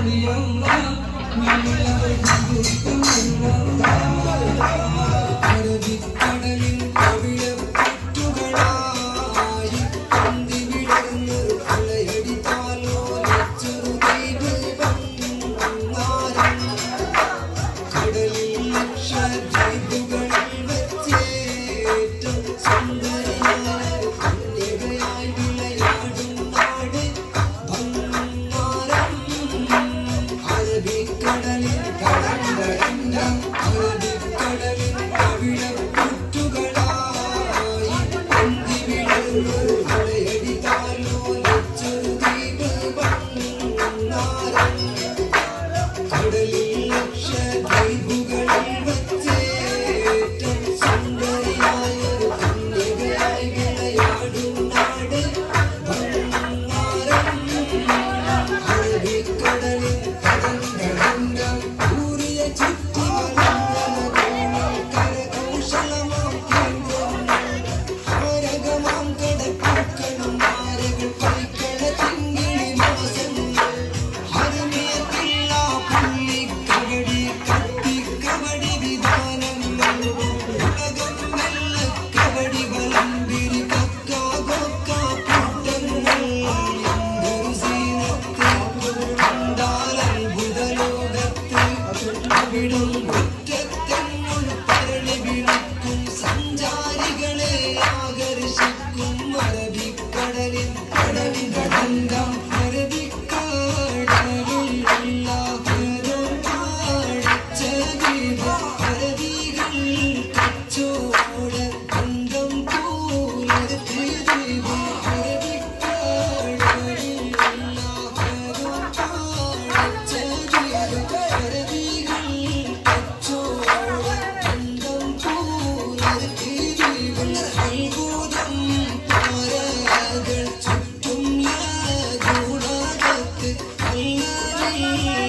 വലിയമ്മ ഞങ്ങളെ വിടും കുറ്റത്തെങ്ങും പരളി വിളക്കും സഞ്ചാരികളെ ആ You.